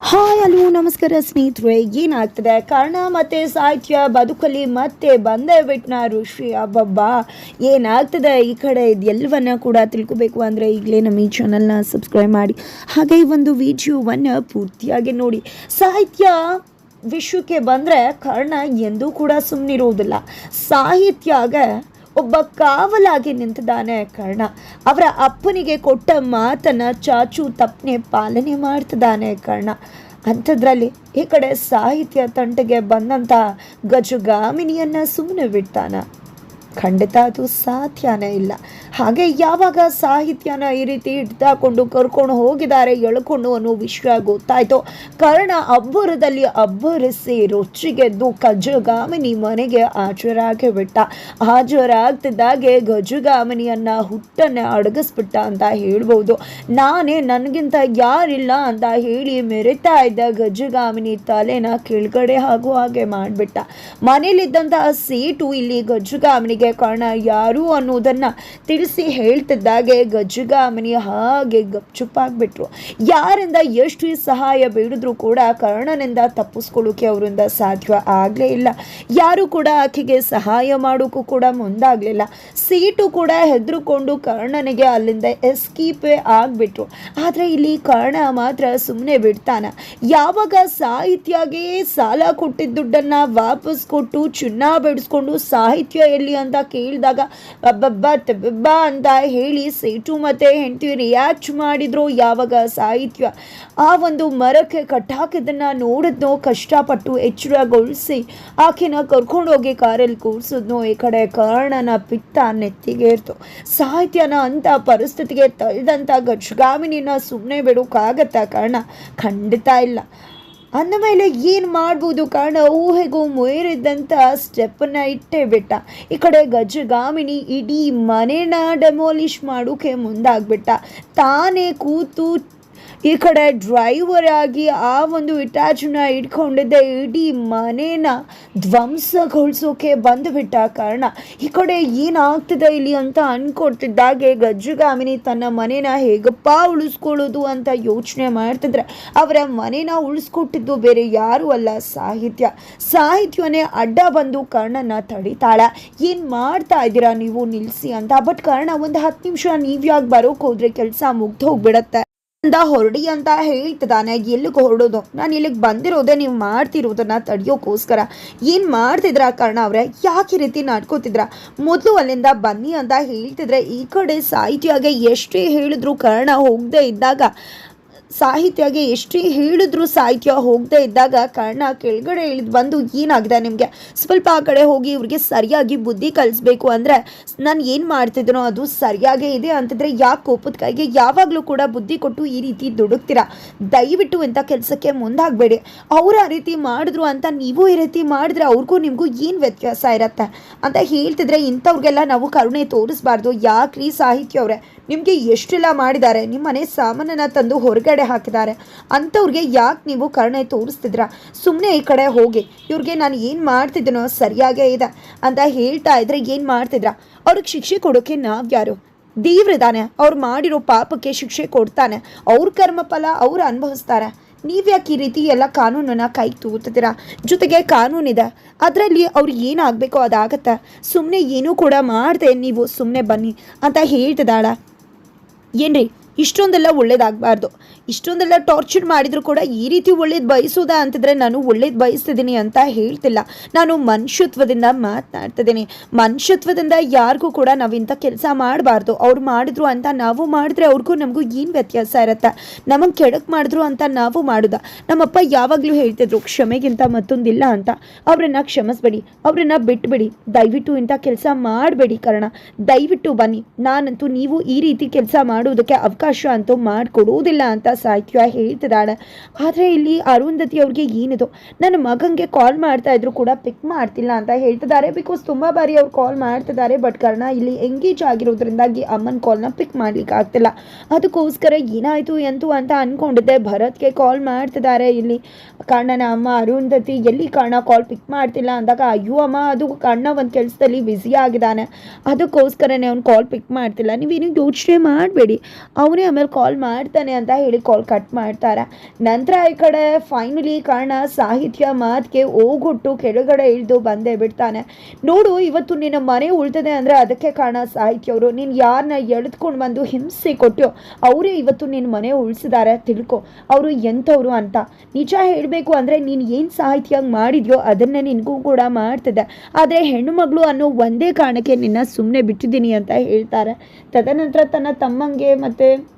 Hi hello ನಮಸ್ಕಾರ ಸ್ನೇಹಿತರೆ. ಏನಾಗ್ತದೆ? ಕರ್ಣ ಮತ್ತೆ ಸಾಹಿತ್ಯ ಬದುಕಲ್ಲಿ ಮತ್ತೆ ಬಂದೇ ಬಿಟ್ನ ಋಷಿ ಅಬ್ಬಬ್ಬ. ಏನಾಗ್ತದೆ? ಈ ಕಡೆ ಇದೆಲ್ಲವನ್ನ ಕೂಡ ತಿಳ್ಕೊಬೇಕು ಅಂದರೆ ಈಗಲೇ ನಮ್ಮ ಈ ಚಾನಲ್ನ ಸಬ್ಸ್ಕ್ರೈಬ್ ಮಾಡಿ. ಹಾಗೆ ಈ ಒಂದು ವಿಡಿಯೋವನ್ನು ಪೂರ್ತಿಯಾಗಿ ನೋಡಿ. ಸಾಹಿತ್ಯ ವಿಶ್ವಕ್ಕೆ ಬಂದರೆ ಕರ್ಣ ಎಂದೂ ಕೂಡ ಸುಮ್ಮನಿರುವುದಿಲ್ಲ ಸಾಹಿತ್ಯಾಗ ಒಬ್ಬ ಕಾವಲಾಗಿ ನಿಂತಿದ್ದಾನೆ. ಕರ್ಣ ಅವರ ಅಪ್ಪನಿಗೆ ಕೊಟ್ಟ ಮಾತನ್ನ ಚಾಚು ತಪ್ಪನೆ ಪಾಲನೆ ಮಾಡ್ತಿದ್ದಾನೆ ಕರ್ಣ. ಅಂಥದ್ರಲ್ಲಿ ಈ ಕಡೆ ಸಾಹಿತ್ಯ ತಂಟೆಗೆ ಬಂದಂಥ ಗಜುಗಾಮಿನಿಯನ್ನ ಸುಮ್ಮನೆ ಬಿಡ್ತಾನ. ಖಂಡಿತ ಅದು ಸಾಧ್ಯನೇ ಇಲ್ಲ. ಹಾಗೆ ಯಾವಾಗ ಸಾಹಿತ್ಯನ ಈ ರೀತಿ ಹಿಡ್ದಾಕೊಂಡು ಕರ್ಕೊಂಡು ಹೋಗಿದ್ದಾರೆ ಎಳ್ಕೊಂಡು ಅನ್ನೋ ವಿಷಯ ಗೊತ್ತಾಯ್ತು. ಕರ್ಣ ಅಬ್ಬರದಲ್ಲಿ ಅಬ್ಬರಿಸಿ ರೊಚ್ಚಿಗೆದ್ದು ಗಜಗಾಮಿನಿ ಮನೆಗೆ ಹಾಜರಾಗಿ ಬಿಟ್ಟ ಹಾಜರಾಗ್ತಿದ್ದಾಗೆ ಗಜಗಾಮಿನಿಯನ್ನ ಹುಟ್ಟನ್ನು ಅಡಗಿಸ್ಬಿಟ್ಟ ಅಂತ ಹೇಳ್ಬೋದು. ನಾನೇ ನನಗಿಂತ ಯಾರಿಲ್ಲ ಅಂತ ಹೇಳಿ ಮೆರಿತಾ ಇದ್ದ ಗಜಗಾಮಿನಿ ತಲೆನ ಕೆಳಗಡೆ ಹಾಗೂ ಹಾಗೆ ಮಾಡಿಬಿಟ್ಟ. ಮನೇಲಿದ್ದಂತಹ ಸೀಟು ಇಲ್ಲಿ ಗಜಗಾಮಿನಿಗೆ ಕಾರಣ ಯಾರು ಅನ್ನೋದನ್ನ ತಿಳಿಸಿ ಹೇಳ್ತಿದ್ದಾಗೆ ಗಜಗಾಮಿನಿ ಹಾಗೆ ಗಪ್ಚುಪ್ಪಾಗ್ಬಿಟ್ರು. ಯಾರಿಂದ ಎಷ್ಟು ಸಹಾಯ ಬೇಡಿದ್ರು ಕೂಡ ಕರ್ಣನಿಂದ ತಪ್ಪಿಸ್ಕೊಳ್ಳೋಕೆ ಅವರಿಂದ ಸಾಧ್ಯ ಆಗಲೇ ಇಲ್ಲ. ಯಾರು ಕೂಡ ಆಕೆಗೆ ಸಹಾಯ ಮಾಡೋಕ್ಕೂ ಕೂಡ ಮುಂದಾಗಲಿಲ್ಲ. ಸೀಟು ಕೂಡ ಹೆದರುಕೊಂಡು ಕರ್ಣನಿಗೆ ಅಲ್ಲಿಂದ ಎಸ್ಕೀಪೇ ಆಗಿಬಿಟ್ರು. ಆದರೆ ಇಲ್ಲಿ ಕರ್ಣ ಮಾತ್ರ ಸುಮ್ಮನೆ ಬಿಡ್ತಾನ. ಯಾವಾಗ ಸಾಹಿತ್ಯಗೆ ಸಾಲ ಕೊಟ್ಟಿದ್ದ ದುಡ್ಡನ್ನು ವಾಪಸ್ ಕೊಟ್ಟು ಚಿನ್ನ ಬಿಡಿಸ್ಕೊಂಡು ಸಾಹಿತ್ಯ ಎಲ್ಲಿ ಕೇಳಿದಾಗ, ಅಬ್ಬಬ್ಬ ಬಬ್ಬ ಅಂತ ಹೇಳಿ ಸೇಟು ಮತ್ತು ಹೆಂಡತಿ ರಿಯಾಕ್ಟ್ ಮಾಡಿದ್ರು. ಯಾವಾಗ ಸಾಹಿತ್ಯ ಆ ಒಂದು ಮರಕ್ಕೆ ಕಟ್ಟಾಕಿದ್ದನ್ನು ನೋಡಿದ್ನೋ, ಕಷ್ಟಪಟ್ಟು ಎಚ್ಚರಗೊಳಿಸಿ ಆಕೆನ ಕರ್ಕೊಂಡೋಗಿ ಕಾರಲ್ಲಿ ಕೂರಿಸಿದ್ನೋ, ಈ ಕಡೆ ಕರ್ಣನ ಪಿತ್ತ ನೆತ್ತಿಗೇರ್ತು ಸಾಹಿತ್ಯನ ಅಂತ ಪರಿಸ್ಥಿತಿಗೆ ತಳ್ಳಿದಂಥ ಗಜ್ಗಾಮಿನಿನ ಸುಮ್ಮನೆ ಬಿಡೋಕ್ಕಾಗತ್ತಾ ಕಾರಣ? ಖಂಡಿತ ಇಲ್ಲ. ಅಂದಮೇಲೆ ಏನು ಮಾಡ್ಬೋದು ಕಾರಣ? ಊಹೆಗೂ ಮೊಯರಿದ್ದಂಥ ಸ್ಟೆಪ್ಪನ್ನ ಇಟ್ಟೇ ಬಿಟ್ಟ. ಈ ಕಡೆ ಗಜಗಾಮಿನಿ ಇಡೀ ಮನೆನ ಡೆಮೋಲಿಷ್ ಮಾಡೋಕೆ ಮುಂದಾಗ್ಬಿಟ್ಟ. ತಾನೇ ಕೂತು ಈ ಕಡೆ ಡ್ರೈವರ್ ಆಗಿ ಆ ಒಂದು ಇಟ್ಯಾಚನ್ನ ಇಟ್ಕೊಂಡಿದ್ದ. ಇಡೀ ಮನೇನ ಧ್ವಂಸಗೊಳಿಸೋಕೆ ಬಂದುಬಿಟ್ಟ ಕಾರಣ. ಈ ಕಡೆ ಏನಾಗ್ತದೆ ಇಲ್ಲಿ ಅಂತ ಅನ್ಕೊಡ್ತಿದ್ದಾಗೆ ಗಜ್ಜುಗಾಮಿನಿ ತನ್ನ ಮನೇನ ಹೇಗಪ್ಪ ಉಳಿಸ್ಕೊಳ್ಳೋದು ಅಂತ ಯೋಚನೆ ಮಾಡ್ತಿದ್ರೆ. ಅವರ ಮನೇನ ಉಳಿಸ್ಕೊಟ್ಟಿದ್ದು ಬೇರೆ ಯಾರೂ ಅಲ್ಲ ಸಾಹಿತ್ಯ. ಸಾಹಿತ್ಯನೇ ಅಡ್ಡ ಬಂದು ಕರ್ಣನ ತಡಿತಾಳ. ಏನು ಮಾಡ್ತಾ ಇದ್ದೀರಾ ನೀವು ನಿಲ್ಲಿಸಿ ಅಂತ. ಬಟ್ ಕರ್ಣ, ಒಂದು ಹತ್ತು ನಿಮಿಷ ನೀವು ಯಾಕೆ ಬರೋಕೆ ಹೋದ್ರೆ ಕೆಲಸ ಮುಗ್ದು ಹೋಗ್ಬಿಡತ್ತೆ. ಅಂತ ಹೊರಡಿ ಅಂತ ಹೇಳ್ತಿದ್ದಾನೆ. ಎಲ್ಲಿಗೆ ಹೊರಡೋದು? ನಾನು ಇಲ್ಲಿಗೆ ಬಂದಿರೋದೆ ನೀವು ಮಾಡ್ತಿರೋದನ್ನ ತಡೆಯೋಕ್ಕೋಸ್ಕರ ಏನು ಮಾಡ್ತಿದ್ರ ಕರ್ಣ ಅವರೇ? ಯಾಕೆ ರೀತಿ ನಡ್ಕೋತಿದ್ರ? ಮೊದಲು ಅಲ್ಲಿಂದ ಬನ್ನಿ ಅಂತ ಹೇಳ್ತಿದ್ರೆ ಈ ಕಡೆ ಸಾಹಿತ್ಯಾಗೆ ಎಷ್ಟೇ ಹೇಳಿದ್ರು ಕರ್ಣ ಹೋಗದೆ ಇದ್ದಾಗ ಸಾಹಿತ್ಯಗೆ ಎಷ್ಟೇ ಹೇಳಿದ್ರು ಸಾಹಿತ್ಯ ಹೋಗದೆ ಇದ್ದಾಗ ಕರ್ಣ ಕೆಳಗಡೆ ಇಳಿದು ಬಂದು ಏನಾಗಿದೆ ನಿಮಗೆ? ಸ್ವಲ್ಪ ಆ ಕಡೆ ಹೋಗಿ ಇವ್ರಿಗೆ ಸರಿಯಾಗಿ ಬುದ್ಧಿ ಕಲಿಸ್ಬೇಕು ಅಂದರೆ ನಾನು ಏನು ಮಾಡ್ತಿದ್ದೀನೋ ಅದು ಸರಿಯಾಗೇ ಇದೆ ಅಂತಂದರೆ ಯಾಕೆ ಕೋಪದ ಕೈಗೆ ಯಾವಾಗಲೂ ಕೂಡ ಬುದ್ಧಿ ಕೊಟ್ಟು ಈ ರೀತಿ ದುಡುಕ್ತೀರಾ? ದಯವಿಟ್ಟು ಇಂಥ ಕೆಲಸಕ್ಕೆ ಮುಂದಾಗಬೇಡಿ. ಅವರು ಆ ರೀತಿ ಮಾಡಿದ್ರು ಅಂತ ನೀವು ಈ ರೀತಿ ಮಾಡಿದ್ರೆ ಅವ್ರಿಗೂ ನಿಮಗೂ ಏನು ವ್ಯತ್ಯಾಸ ಇರತ್ತೆ? ಅಂತ ಹೇಳ್ತಿದ್ರೆ ಇಂಥವ್ರಿಗೆಲ್ಲ ನಾವು ಕರುಣೆ ತೋರಿಸ್ಬಾರ್ದು. ಯಾಕ್ರಿ ಸಾಹಿತ್ಯ ಅವರೇ? ನಿಮಗೆ ಎಷ್ಟೆಲ್ಲ ಮಾಡಿದ್ದಾರೆ. ನಿಮ್ಮ ಮನೆ ಸಾಮಾನನ್ನು ತಂದು ಹೊರಗಡೆ ಹಾಕಿದ್ದಾರೆ. ಅಂಥವ್ರಿಗೆ ಯಾಕೆ ನೀವು ಕರುಣೆ ತೋರಿಸ್ತಿದ್ರ ಸುಮ್ಮನೆ ಈ ಕಡೆ ಹೋಗಿ. ಇವ್ರಿಗೆ ನಾನು ಏನು ಮಾಡ್ತಿದ್ದೀನೋ ಸರಿಯಾಗೇ ಇದೆ ಅಂತ ಹೇಳ್ತಾ ಇದ್ರೆ ಏನು ಮಾಡ್ತಿದ್ರ ಅವ್ರಿಗೆ ಶಿಕ್ಷೆ ಕೊಡೋಕೆ ನಾವು ಯಾರು? ದೇವ್ರಿದಾನೆ ಅವ್ರು ಮಾಡಿರೋ ಪಾಪಕ್ಕೆ ಶಿಕ್ಷೆ ಕೊಡ್ತಾನೆ. ಅವ್ರ ಕರ್ಮಫಲ ಅವ್ರು ಅನುಭವಿಸ್ತಾರೆ. ನೀವ್ಯಾಕೆ ಈ ರೀತಿ ಎಲ್ಲ ಕಾನೂನನ್ನ ಕೈ ತೂತಿದ್ದೀರಾ ಜೊತೆಗೆ ಕಾನೂನಿದೆ ಅದರಲ್ಲಿ ಅವ್ರು ಏನಾಗಬೇಕೋ ಅದಾಗತ್ತೆ. ಸುಮ್ಮನೆ ಏನೂ ಕೂಡ ಮಾಡಿದೆ ನೀವು ಸುಮ್ಮನೆ ಬನ್ನಿ ಅಂತ ಹೇಳ್ತಿದ್ದಾಳ. ಏನ್ರಿ? ಇಷ್ಟೊಂದೆಲ್ಲ ಒಳ್ಳೇದಾಗಬಾರ್ದು. ಇಷ್ಟೊಂದೆಲ್ಲ ಟಾರ್ಚರ್ ಮಾಡಿದರೂ ಕೂಡ ಈ ರೀತಿ ಒಳ್ಳೇದು ಬಯಸೋದಾ ಅಂತಿದ್ರೆ ನಾನು ಒಳ್ಳೇದು ಬಯಸ್ತಿದ್ದೀನಿ ಅಂತ ಹೇಳ್ತಿಲ್ಲ. ನಾನು ಮನುಷ್ಯತ್ವದಿಂದ ಮಾತನಾಡ್ತಿದ್ದೀನಿ. ಮನುಷ್ಯತ್ವದಿಂದ ಯಾರಿಗೂ ಕೂಡ ನಾವು ಇಂಥ ಕೆಲಸ ಮಾಡಬಾರ್ದು. ಅವ್ರು ಮಾಡಿದ್ರು ಅಂತ ನಾವು ಮಾಡಿದ್ರೆ ಅವ್ರಿಗೂ ನಮಗೂ ಏನು ವ್ಯತ್ಯಾಸ ಇರತ್ತೆ? ನಮಗೆ ಕೆಡಕ್ ಮಾಡಿದ್ರು ಅಂತ ನಾವು ಮಾಡುದ? ನಮ್ಮಪ್ಪ ಯಾವಾಗಲೂ ಹೇಳ್ತಿದ್ರು, ಕ್ಷಮೆಗಿಂತ ಮತ್ತೊಂದಿಲ್ಲ ಅಂತ. ಅವ್ರನ್ನ ಕ್ಷಮಿಸ್ಬೇಡಿ. ಅವ್ರನ್ನ ಬಿಟ್ಬಿಡಿ. ದಯವಿಟ್ಟು ಇಂಥ ಕೆಲಸ ಮಾಡಬೇಡಿ ಕಾರಣ. ದಯವಿಟ್ಟು ಬನ್ನಿ. ನಾನಂತೂ ನೀವು ಈ ರೀತಿ ಕೆಲಸ ಮಾಡುವುದಕ್ಕೆ ಅವಕಾಶ ಅಂತೂ ಮಾಡಿಕೊಡುವುದಿಲ್ಲ ಅಂತ ಸಾಹಿತ್ಯ ಹೇಳ್ತಿದ್ದಾಳೆ. ಆದರೆ ಇಲ್ಲಿ ಅರುಂಧತಿ ಅವ್ರಿಗೆ ಏನಿದು? ನನ್ನ ಮಗಂಗೆ ಕಾಲ್ ಮಾಡ್ತಾ ಇದ್ರು ಕೂಡ ಪಿಕ್ ಮಾಡ್ತಿಲ್ಲ ಅಂತ ಹೇಳ್ತಿದ್ದಾರೆ. ಬಿಕಾಸ್ ತುಂಬ ಬಾರಿ ಅವ್ರು ಕಾಲ್ ಮಾಡ್ತಿದ್ದಾರೆ ಬಟ್ ಕಾರಣ ಇಲ್ಲಿ ಎಂಗೇಜ್ ಆಗಿರೋದ್ರಿಂದಾಗಿ ಅಮ್ಮನ ಕಾಲ್ನ ಪಿಕ್ ಮಾಡ್ಲಿಕ್ಕೆ ಆಗ್ತಿಲ್ಲ. ಅದಕ್ಕೋಸ್ಕರ ಏನಾಯಿತು ಎಂತು ಅಂತ ಅಂದ್ಕೊಂಡಿದ್ದೆ ಭರತ್ಗೆ ಕಾಲ್ ಮಾಡ್ತಿದ್ದಾರೆ ಇಲ್ಲಿ. ಕರ್ಣನ ಅಮ್ಮ ಅರುಂಧತಿ ಎಲ್ಲಿ ಕಾಣ ಕಾಲ್ ಪಿಕ್ ಮಾಡ್ತಿಲ್ಲ ಅಂದಾಗ, ಅಯ್ಯೋ ಅಮ್ಮ, ಅದು ಕಣ್ಣ ಒಂದು ಕೆಲಸದಲ್ಲಿ ಬ್ಯುಸಿ ಆಗಿದ್ದಾನೆ. ಅದಕ್ಕೋಸ್ಕರನೇ ಅವ್ನು ಕಾಲ್ ಪಿಕ್ ಮಾಡ್ತಿಲ್ಲ. ನೀವೇನು ಯೋಚನೆ ಮಾಡಬೇಡಿ. ಅವನ ಆಮೇಲೆ ಕಾಲ್ ಮಾಡ್ತಾನೆ ಅಂತ ಹೇಳಿ ಕಾಲ್ ಕಟ್ ಮಾಡ್ತಾರೆ. ನಂತರ ಈ ಕಡೆ ಫೈನಲಿ ಕಾರಣ ಸಾಹಿತ್ಯ ಮಾತಿಗೆ ಹೋಗೊಟ್ಟು ಕೆಳಗಡೆ ಇಳಿದು ಬಂದೇ ಬಿಡ್ತಾನೆ. ನೋಡು, ಇವತ್ತು ನಿನ್ನ ಮನೆ ಉಳ್ತದೆ ಅಂದರೆ ಅದಕ್ಕೆ ಕಾರಣ ಸಾಹಿತ್ಯ ಅವರು, ನೀನು ಯಾರನ್ನ ಎಳೆದುಕೊಂಡು ಬಂದು ಹಿಂಸೆ ಕೊಟ್ಟೋ ಅವರೇ ಇವತ್ತು ನಿನ್ನ ಮನೆ ಉಳಿಸಿದ್ದಾರೆ ತಿಳ್ಕೊ. ಅವರು ಎಂಥವ್ರು ಅಂತ. ನಿಜ ಹೇಳಬೇಕು ಅಂದರೆ ನೀನು ಏನು ಸಾಹಿತ್ಯ ಮಾಡಿದೆಯೋ ಅದನ್ನು ನಿನಗೂ ಕೂಡ ಮಾಡ್ತದೆ. ಆದರೆ ಹೆಣ್ಣು ಮಗಳು ಅನ್ನೋ ಒಂದೇ ಕಾರಣಕ್ಕೆ ನಿನ್ನ ಸುಮ್ಮನೆ ಬಿಟ್ಟಿದ್ದೀನಿ ಅಂತ ಹೇಳ್ತಾರೆ. ತದನಂತರ ತನ್ನ ತಮ್ಮಂಗೆ ಮತ್ತು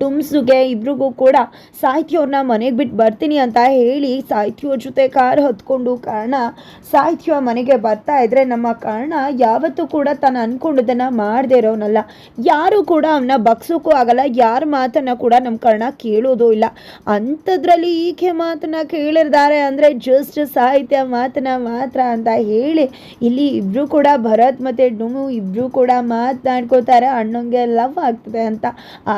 ಡುಮ್ಸುಗೆ ಇಬ್ರಿಗೂ ಕೂಡ ಸಾಹಿತ್ಯವ್ರನ್ನ ಮನೆಗೆ ಬಿಟ್ಟು ಬರ್ತೀನಿ ಅಂತ ಹೇಳಿ ಸಾಹಿತ್ಯವ್ರ ಜೊತೆ ಕಾರ್ ಹತ್ಕೊಂಡು ಕಾರಣ ಸಾಹಿತ್ಯ ಮನೆಗೆ ಬರ್ತಾ ಇದ್ರೆ ನಮ್ಮ ಕಾರಣ ಯಾವತ್ತೂ ಕೂಡ ತಾನು ಅನ್ಕೊಂಡದನ್ನ ಮಾಡದೇ ಇರೋನಲ್ಲ. ಯಾರು ಕೂಡ ಅವನ್ನ ಬಗ್ಸೋಕ್ಕೂ ಆಗಲ್ಲ, ಯಾರ ಮಾತನ್ನು ಕೂಡ ನಮ್ಮ ಕಾರಣ ಕೇಳೋದು ಇಲ್ಲ. ಅಂಥದ್ರಲ್ಲಿ ಈಕೆ ಮಾತನ್ನ ಕೇಳಿರ್ತಾರೆ ಅಂದರೆ ಜಸ್ಟ್ ಸಾಹಿತ್ಯ ಮಾತನ್ನ ಮಾತ್ರ ಅಂತ ಹೇಳಿ ಇಲ್ಲಿ ಇಬ್ಬರು ಕೂಡ ಭರತ್ ಮತ್ತು ಡುಮು ಇಬ್ಬರು ಕೂಡ ಮಾತನಾಡ್ಕೋತಾರೆ ಅಣ್ಣಂಗೆ ಲವ್ ಆಗ್ತದೆ ಅಂತ.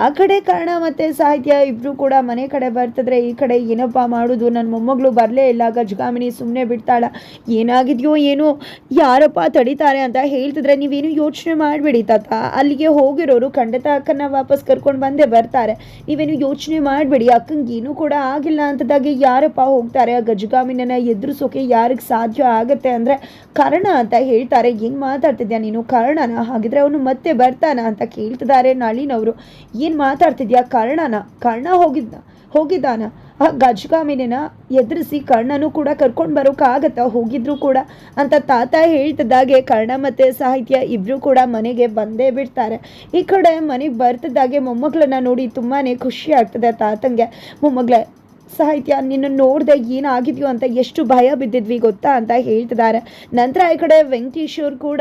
ಆ ಕಡೆ ಕಾರಣ ಮತ್ತು ಸಾಹಿತ್ಯ ಇಬ್ಬರು ಕೂಡ ಮನೆ ಕಡೆ ಬರ್ತಿದ್ರೆ ಈ ಕಡೆ ಏನಪ್ಪ ಮಾಡೋದು? ನನ್ನ ಮೊಮ್ಮಗಳು ಬರಲೇ ಇಲ್ಲ. ಗಜಗಾಮಿನಿ ಸುಮ್ಮನೆ ಬಿಡ್ತಾಳ. ಏನಾಗಿದೆಯೋ ಏನು? ಯಾರಪ್ಪ ತಡಿತಾರೆ ಅಂತ ಹೇಳ್ತಿದ್ರೆ ನೀವೇನು ಯೋಚನೆ ಮಾಡಬೇಡಿ ತಾತ. ಅಲ್ಲಿಗೆ ಹೋಗಿರೋರು ಖಂಡಿತ ಅಕ್ಕನ ವಾಪಸ್ ಕರ್ಕೊಂಡು ಬಂದೇ ಬರ್ತಾರೆ. ನೀವೇನು ಯೋಚನೆ ಮಾಡಬೇಡಿ. ಅಕ್ಕಂಗೆ ಏನೂ ಕೂಡ ಆಗಿಲ್ಲ ಅಂತದಾಗೆ ಯಾರಪ್ಪ ಹೋಗ್ತಾರೆ? ಆ ಗಜಗಾಮಿನ ಎದುರಿಸೋಕೆ ಯಾರಿಗೆ ಸಾಧ್ಯ ಆಗುತ್ತೆ ಅಂದರೆ ಕಾರಣ ಅಂತ ಹೇಳ್ತಾರೆ. ಏನು ಮಾತಾಡ್ತಿದ್ಯಾ ನೀನು? ಕಾರಣನ? ಹಾಗಿದ್ರೆ ಅವನು ಮತ್ತೆ ಬರ್ತಾನ ಅಂತ ಕೇಳ್ತಿದ್ದಾರೆ ನಳಿನವರು ಏನು ಮಾತಾಡ್ತಿದ್ಯಾ ಕರ್ಣನ, ಕರ್ಣ ಹೋಗಿದ್ದ, ಹೋಗಿದ್ದಾನ. ಆ ಗಜಗಾಮಿನ ಎದುರಿಸಿ ಕರ್ಣನೂ ಕೂಡ ಕರ್ಕೊಂಡು ಬರೋಕ್ಕಾಗತ್ತಾ ಹೋಗಿದ್ರು ಕೂಡ. ಅಂತ ತಾತ ಹೇಳ್ತಿದ್ದಾಗೆ ಕರ್ಣ ಮತ್ತು ಸಾಹಿತ್ಯ ಇಬ್ಬರು ಕೂಡ ಮನೆಗೆ ಬಂದೇ ಬಿಡ್ತಾರೆ. ಈ ಕಡೆ ಮನೆಗೆ ಬರ್ತಿದ್ದಾಗೆ ಮೊಮ್ಮಗಳನ್ನ ನೋಡಿ ತುಂಬಾ ಖುಷಿ ಆಗ್ತದೆ ತಾತಂಗೆ. ಮೊಮ್ಮಗಳೇ ಸಾಹಿತ್ಯ ನಿನ್ನ ನೋಡ್ದೆ ಏನಾಗಿದೆಯೋ ಅಂತ ಎಷ್ಟು ಭಯ ಬಿದ್ದಿದ್ವಿ ಗೊತ್ತಾ ಅಂತ ಹೇಳ್ತಿದ್ದಾರೆ. ನಂತರ ಈ ಕಡೆ ವೆಂಕಟೇಶ್ವರ್ ಕೂಡ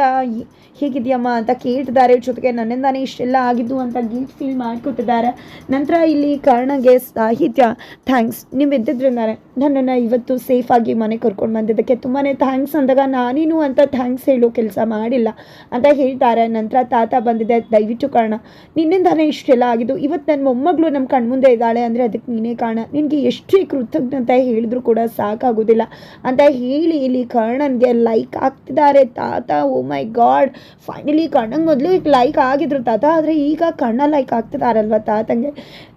ಹೇಗಿದೆಯಮ್ಮ ಅಂತ ಕೇಳ್ತಿದ್ದಾರೆ. ಜೊತೆಗೆ ನನ್ನಿಂದಾನೇ ಇಷ್ಟೆಲ್ಲ ಆಗಿದ್ದು ಅಂತ ಗಿಲ್ಟ್ ಫೀಲ್ ಮಾಡ್ಕೊತಿದ್ದಾರೆ. ನಂತರ ಇಲ್ಲಿ ಕರ್ಣಗೆ ಸಾಹಿತ್ಯ ಥ್ಯಾಂಕ್ಸ್ ನೀವು ಇದ್ದಿದ್ರಿಂದಾನೆ ನನ್ನನ್ನು ಇವತ್ತು ಸೇಫಾಗಿ ಮನೆ ಕರ್ಕೊಂಡು ಬಂದಿದ್ದಕ್ಕೆ ತುಂಬಾ ಥ್ಯಾಂಕ್ಸ್ ಅಂದಾಗ ನಾನೇನು ಅಂತ ಥ್ಯಾಂಕ್ಸ್ ಹೇಳೋ ಕೆಲಸ ಮಾಡಿಲ್ಲ ಅಂತ ಹೇಳ್ತಾರೆ. ನಂತರ ತಾತ ಬಂದಿದೆ, ದಯವಿಟ್ಟು ಕಾರಣ. ನಿನ್ನಿಂದಾನೇ ಇಷ್ಟೆಲ್ಲ ಆಗಿದ್ದು ಇವತ್ತು ನನ್ನ ಮೊಮ್ಮಗಳು ನಮ್ಮ ಕಣ್ಮುಂದೆ ಇದ್ದಾಳೆ ಅಂದರೆ ಅದಕ್ಕೆ ನೀನೇ ಕಾರಣ. ನಿನಗೆ ಎಷ್ಟೇ ಕೃತಜ್ಞತೆ ಹೇಳಿದ್ರು ಕೂಡ ಸಾಕಾಗೋದಿಲ್ಲ. ಅಂತ ಹೇಳಿ ಇಲ್ಲಿ ಕರ್ಣನ್ಗೆ ಲೈಕ್ ಆಗ್ತಿದ್ದಾರೆ ತಾತ ಓ ಮೈ ಗಾಡ್ ಫೈನಲಿ ಕರ್ಣಂಗೆ ಮೊದಲು ಈಗ ಲೈಕ್ ಆಗಿದ್ರು. ತಾತ, ಆದರೆ ಈಗ ಕರ್ಣ ಲೈಕ್ ಆಗ್ತಿದಾರಲ್ವ ತಾತಂಗೆ?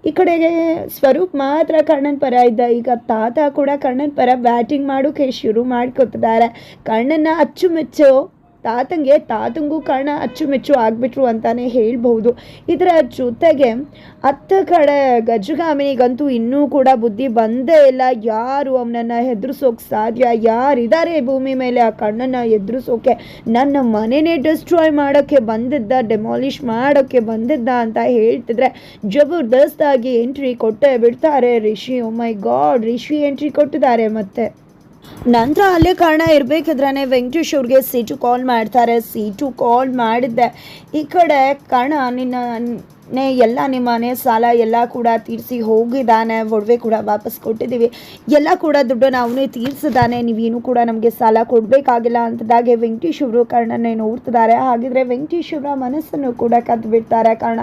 ಈ ಕಡೆಗೆ ಸ್ವರೂಪ್ ಮಾತ್ರ ಕರ್ಣನ್ ಪರ ಇದ್ದ. ಈಗ ತಾತ ಕೂಡ ಕರ್ಣನ್ ಪರ ಬ್ಯಾಟಿಂಗ್ ಮಾಡೋಕೆ ಶುರು ಮಾಡ್ಕೊತಿದ್ದಾರೆ. ಕರ್ಣನ್ನ ಅಚ್ಚುಮೆಚ್ಚು ತಾತಂಗೆ ತಾತಂಗೂ ಕಾರಣ ಅಚ್ಚುಮೆಚ್ಚು ಆಗಿಬಿಟ್ರು ಅಂತಾನೆ ಹೇಳ್ಬಹುದು. ಇದರ ಜೊತೆಗೆ ಅತ್ತ ಕಡೆ ಗಜಗಾಮಿನಿಗಂತೂ ಇನ್ನೂ ಕೂಡ ಬುದ್ಧಿ ಬಂದೇ ಇಲ್ಲ. ಯಾರು ಅವನನ್ನು ಹೆದರ್ಸೋಕೆ ಸಾಧ್ಯ? ಯಾರಿದ್ದಾರೆ ಭೂಮಿ ಮೇಲೆ ಆ ಕಣ್ಣನ್ನು ಎದುರಿಸೋಕೆ? ನನ್ನ ಮನೆನೇ ಡಿಸ್ಟ್ರಾಯ್ ಮಾಡೋಕ್ಕೆ ಬಂದಿದ್ದ ಡೆಮಾಲಿಷ್ ಮಾಡೋಕ್ಕೆ ಬಂದಿದ್ದ ಅಂತ ಹೇಳ್ತಿದ್ರೆ ಜಬರ್ದಸ್ತಾಗಿ ಎಂಟ್ರಿ ಕೊಟ್ಟೆ ಬಿಡ್ತಾರೆ Rishi. Oh my god Rishi entry ಕೊಟ್ಟಿದ್ದಾರೆ ಮತ್ತೆ. ನಂತರ ಅಲ್ಲೇ ಕಾರಣ ಇರಬೇಕಿದ್ರೆ ವೆಂಕಟೇಶ್ ಅವ್ರಿಗೆ ಸೀಟು ಕಾಲ್ ಮಾಡ್ತಾರೆ. ಸೀಟು ಕಾಲ್ ಮಾಡಿದ್ದೆ. ಈ ಕಡೆ ಕಾರಣ ನಿನ್ನ ನೇ ಎಲ್ಲ ನಿಮ್ಮ ಮನೆ ಸಾಲ ಎಲ್ಲ ಕೂಡ ತೀರಿಸಿ ಹೋಗಿದ್ದಾನೆ. ಒಡವೆ ಕೂಡ ವಾಪಸ್ ಕೊಟ್ಟಿದ್ದೀವಿ. ಎಲ್ಲ ಕೂಡ ದುಡ್ಡನ್ನು ಅವನೇ ತೀರಿಸಿದ್ದಾನೆ. ನೀವೇನು ಕೂಡ ನಮಗೆ ಸಾಲ ಕೊಡಬೇಕಾಗಿಲ್ಲ ಅಂತದಾಗೆ ವೆಂಕಟೇಶ್ ಅವರು ಕಾರಣನೇ ನೋಡ್ತಿದ್ದಾರೆ. ಹಾಗಿದ್ರೆ ವೆಂಕಟೇಶ್ ಅವರ ಮನಸ್ಸನ್ನು ಕೂಡ ಕದ್ದು ಬಿಡ್ತಾರೆ ಕಾರಣ.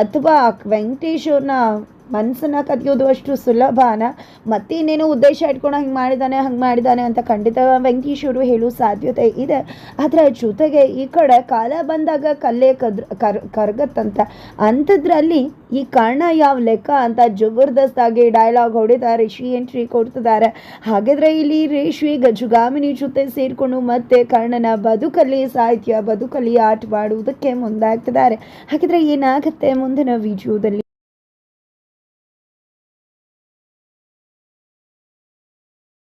ಅಥವಾ ವೆಂಕಟೇಶ್ ಅವ್ರನ್ನ ಮನಸ್ಸನ್ನ ಕದಿಯೋದು ಅಷ್ಟು ಸುಲಭನ. ಮತ್ತೆ ಇನ್ನೇನೋ ಉದ್ದೇಶ ಇಟ್ಕೊಂಡು ಹಂಗೆ ಮಾಡಿದ್ದಾನೆ ಹಂಗೆ ಮಾಡಿದ್ದಾನೆ ಅಂತ ಖಂಡಿತ ವೆಂಕಟೇಶ್ವರು ಹೇಳುವ ಹೇಳೋ ಸಾಧ್ಯತೆ ಇದೆ. ಅದರ ಜೊತೆಗೆ ಈ ಕಡೆ ಕಾಲ ಬಂದಾಗ ಕಲ್ಲೇ ಕದ್ರ ಕರ್, ಕರ್ಗತ್ತಂತ. ಅಂಥದ್ರಲ್ಲಿ ಈ ಕರ್ಣ ಯಾವ ಲೆಕ್ಕ ಅಂತ ಜಬರ್ದಸ್ತಾಗಿ ಡೈಲಾಗ್ ಹೊಡಿತಾರೆ ರಿಷಿ ಎಂಟ್ರಿ ಕೊಡ್ತಿದ್ದಾರೆ. ಹಾಗಿದ್ರೆ ಇಲ್ಲಿ ರೇಷ್ಮಿ ಗಜುಗಾಮಿನಿ ಜೊತೆ ಸೇರಿಕೊಂಡು ಮತ್ತೆ ಕರ್ಣನ ಬದುಕಲಿ ಸಾಹಿತ್ಯ ಬದುಕಲಿ ಆಟವಾಡುವುದಕ್ಕೆ ಮುಂದಾಗ್ತಿದ್ದಾರೆ. ಹಾಗಿದ್ರೆ ಏನಾಗುತ್ತೆ ಮುಂದಿನ ವಿಡಿಯೋದಲ್ಲಿ